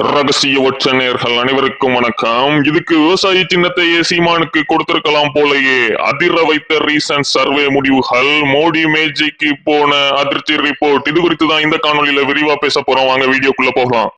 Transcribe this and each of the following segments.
ரகசிய ஒற்ற நேர்கள் அனைவருக்கும் வணக்கம். இதுக்கு விவசாய சின்னத்தையே சீமானுக்கு கொடுத்திருக்கலாம் போலயே. அதிர வைத்த ரீசன்ட் சர்வே முடிவுகள் மோடி மேஜைக்கு போன அதிர்ச்சி ரிப்போர்ட் இது குறித்து தான் இந்த காணொலியில விரிவா பேச போறோம். வாங்க வீடியோக்குள்ள போகலாம்.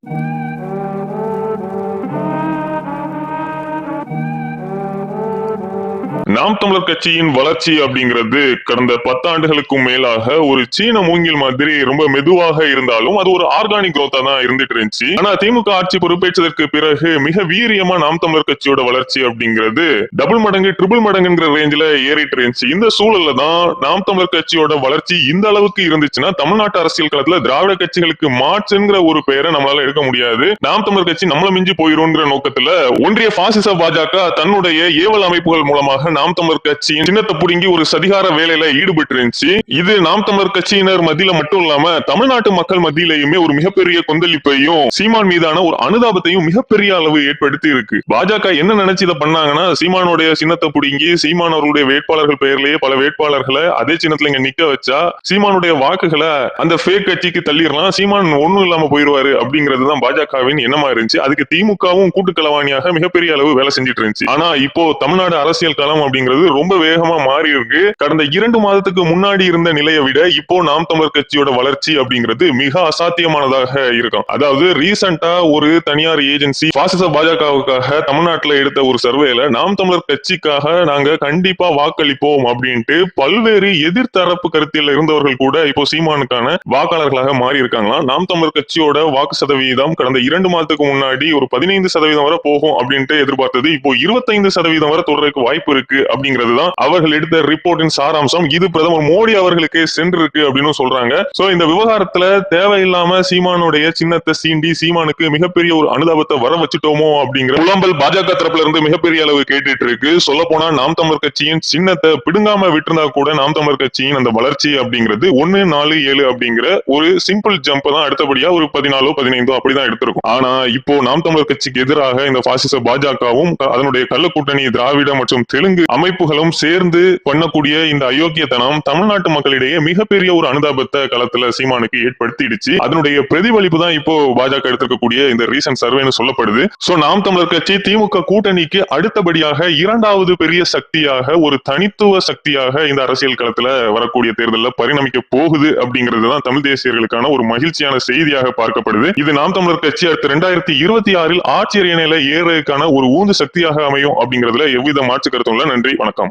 நாம் தமிழர் கட்சியின் வளர்ச்சி அப்படிங்கிறது கடந்த பத்தாண்டுகளுக்கும் மேலாக ஒரு சீன மூங்கில் மாதிரி ரொம்ப மெதுவாக இருந்தாலும் அது ஒரு ஆர்கானிக் குரோத்தா தான் இருந்துட்டு இருந்துச்சு. ஆனா திமுக ஆட்சி பொறுப்பேற்றதற்கு பிறகு மிக வீரியமா நாம் தமிழர் கட்சியோட வளர்ச்சி அப்படிங்கிறது டபுள் மடங்கு ட்ரிபிள் மடங்குங்கிற ரேஞ்சில ஏறிட்டு இருந்துச்சு. இந்த சூழல்ல தான் நாம் தமிழர் கட்சியோட வளர்ச்சி இந்த அளவுக்கு இருந்துச்சுன்னா தமிழ்நாட்டு அரசியல் களத்துல திராவிட கட்சிகளுக்கு மாற்றுங்கிற ஒரு பெயரை நம்மளால எடுக்க முடியாது. நாம் தமிழர் கட்சி நம்மள மிஞ்சி போயிருங்கிற நோக்கத்துல ஒன்றிய பாசிச பாஜக தன்னுடைய ஏவல் அமைப்புகள் மூலமாக நாம் தமிழர் கட்சியின் சின்னத்தை புடுங்கி ஒரு சதிகார வேலையில ஈடுபட்டு இருந்துச்சு. இது நாம் தமிழர் கட்சியினர் மத்தியில மட்டும் இல்லாம தமிழ்நாட்டு மக்கள் மத்தியிலையுமே ஒரு மிகப்பெரிய கொந்தளிப்பையும் சீமான் மீதான ஒரு அனுதாபத்தையும் மிகப்பெரிய அளவு ஏற்படுத்தி இருக்கு. பாஜக என்ன நினைச்சு இதை பண்ணாங்கன்னா சீமானுடைய சின்னத்தை புடுங்கி சீமான் அவருடைய வேட்பாளர்கள் பெயர்லயே பல வேட்பாளர்களை அதே சின்னத்துல இங்க நிக்க வச்சா சீமானுடைய வாக்குகளை அந்த ஃபேக் கட்சிக்கு தள்ளிடலாம் சீமான் ஒண்ணும் இல்லாம போயிருவாரு அப்படிங்கிறது தான் பாஜகவின் எண்ணமா இருந்துச்சு. அதுக்கு திமுகவும் கூட்டுக்கலவாணியாக மிகப்பெரிய அளவு வேலை செஞ்சுட்டு இருந்துச்சு. ஆனா இப்போ தமிழ்நாடு அரசியல் களம் அப்படிங்கிறது ரொம்ப வேகமா மாறி இருக்கு. கடந்த இரண்டு மாதத்துக்கு முன்னாடி இருந்த நிலையை விட இப்போ நாம் தமிழர் கட்சியோட வளர்ச்சி அப்படிங்கிறது மிக அசாத்தியமானதாக இருக்கும். அதாவது ரீசெண்டா ஒரு தனியார் ஏஜென்சி பாசிச பாஜகவுக்காக தமிழ்நாட்டில் எடுத்த ஒரு சர்வேல நாம் தமிழர் கட்சிக்காக நாங்க கண்டிப்பா வாக்களிப்போம் அப்படின்ட்டு பல்வேறு எதிர்த்தரப்பு கருத்தில் இருந்தவர்கள் கூட இப்போ சீமானுக்கான வாக்காளர்களாக மாறி இருக்காங்களாம். நாம் தமிழர் கட்சியோட வாக்கு சதவீதம் கடந்த இரண்டு மாதத்துக்கு முன்னாடி ஒரு பதினைந்து சதவீதம் வரை போகும் அப்படின்ட்டு எதிர்பார்த்தது. இப்போ இருபத்தைந்து சதவீதம் வரை தொடர்றதுக்கு வாய்ப்பு இருக்கு. அப்படிங்கிறது தான் அவர்கள் எடுத்த ரிப்போர்ட்டின் சாராம்சம். இது பிரதமர் மோடி அவர்களுக்கு சென்றிருக்கு அப்படின்னு சொல்றாங்க. சோ இந்த விவகாரத்துல தேவையில்லாம சீமானுடைய சின்னத்தை சீண்டி சீமானுக்கு மிகப்பெரிய ஒரு அனுதாபத்தை வர வச்சுட்டோமோ அப்படிங்கிற புலம்பல் பாஜக தரப்புல இருந்து மிகப்பெரிய அளவு கேட்டுட்டு இருக்கு சொல்ல போனா நாம் தமிழர் கட்சியின் சின்னத்தை பிடுங்காம விட்டுருந்தா கூட நாம் தமிழர் கட்சியின் அந்த வளர்ச்சி அப்படிங்கிறது ஒன்னு நாலு ஏழு அப்படிங்கிற ஒரு சிம்பிள் ஜம்ப் தான் அடுத்தபடியா ஒரு பதினாலோ பதினைந்தோ அப்படிதான் எடுத்திருக்கும். ஆனா இப்போ நாம் தமிழர் கட்சிக்கு எதிராக இந்த பாசிச பாஜகவும் அதனுடைய கள்ள கூட்டணி திராவிட மற்றும் தெலுங்கு அமைப்புகளும் சேர்ந்து பண்ணக்கூடிய இந்த அயோக்கியத்தனம் தமிழ்நாட்டு மக்களிடையே மிகப்பெரிய ஒரு அனுதாபத்தை களத்துல சீமானுக்கு ஏற்படுத்திடுச்சு. அதனுடைய பிரதிபலிப்பு தான் இப்போ பாஜக எடுத்திருக்கக்கூடிய இந்த ரீசன்ட் சர்வேன்னு சொல்லப்படுது. சோ நாம் தமிழர் கட்சி திமுக கூட்டணிக்கு அடுத்தபடியாக இரண்டாவது பெரிய சக்தியாக ஒரு தனித்துவ சக்தியாக இந்த அரசியல் களத்துல வரக்கூடிய தேர்தலில் பரிணமிக்க போகுது அப்படிங்கிறது தான் தமிழ் தேசியர்களுக்கான ஒரு மகிழ்ச்சியான செய்தியாக பார்க்கப்படுது. இது நாம் தமிழர் கட்சி அடுத்த ரெண்டாயிரத்தி இருபத்தி ஆறில் ஆட்சி அரியணையில ஏறதுக்கான ஒரு ஊந்து சக்தியாக அமையும் அப்படிங்கிறதுல எவ்வித மாற்று கருத்தும் இல்லை. நன்றி வணக்கம்.